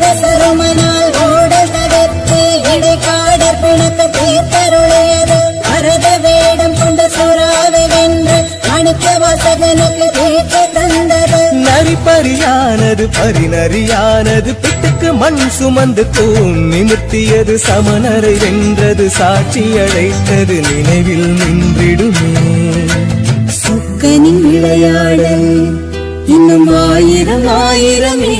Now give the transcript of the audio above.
ரசரமனால் ஓட நடத்து இடைக்காடர் பிணக்கு தீர்த்தருளையது. பரத வேடம் கொண்ட சுறாவை வென்று மணிக்க வாசகனுக்கு தீர்த்த தந்தது. நரிப்பறியானது பரிநறியானது பிட்டுக்கு மண் சுமந்து தூண் நிமித்தியது சமணரை வென்றது சாட்சி அழைத்தது நினைவில் நின்றிடுமே. விளையாட இன்னும் ஆயிரம் ஆயிரமே.